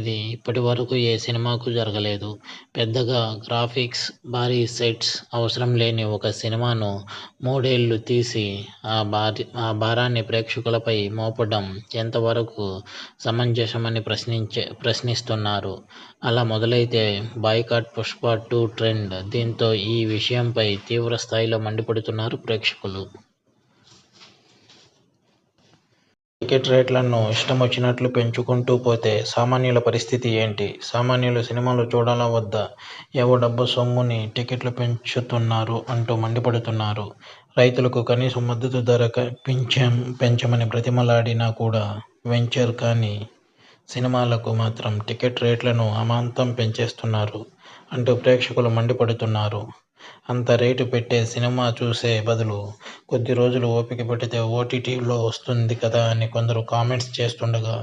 ఇది ఇప్పటివరకు ఏ సినిమాకు జరగలేదు. పెద్దగా గ్రాఫిక్స్, భారీ సెట్స్ అవసరం లేని ఒక సినిమాను మూడేళ్ళు తీసి ఆ భారాన్ని ప్రేక్షకులపై మోపడం ఎంతవరకు సమంజసమని ప్రశ్నిస్తున్నారు. అలా మొదలైతే బాయ్కాట్ పుష్ప టూ ట్రెండ్. దీంతో ఈ విషయంపై తీవ్రస్థాయిలో మండిపడుతున్నారు ప్రేక్షకులు. టికెట్ రేట్లను ఇష్టమొచ్చినట్లు పెంచుకుంటూ పోతే సామాన్యుల పరిస్థితి ఏంటి? సామాన్యులు సినిమాలు చూడాలా వద్దా? ఎవడబ్బా సొమ్ముని టికెట్లు పెంచుతున్నారు అంటూ మండిపడుతున్నారు. రైతులకు కనీస మద్దతు ధర పెంచమని బ్రతిమలాడినా కూడా వెంచర్ కాని సినిమాలకు మాత్రం టికెట్ రేట్లను అమాంతం పెంచేస్తున్నారు అంటూ ప్రేక్షకులు మండిపడుతున్నారు. అంత రేటు పెట్టే సినిమా చూసే బదులు కొద్ది రోజులు ఓపిక పట్టితే ఓటీటీలో వస్తుంది కదా అని కొందరు కామెంట్స్ చేస్తుండగా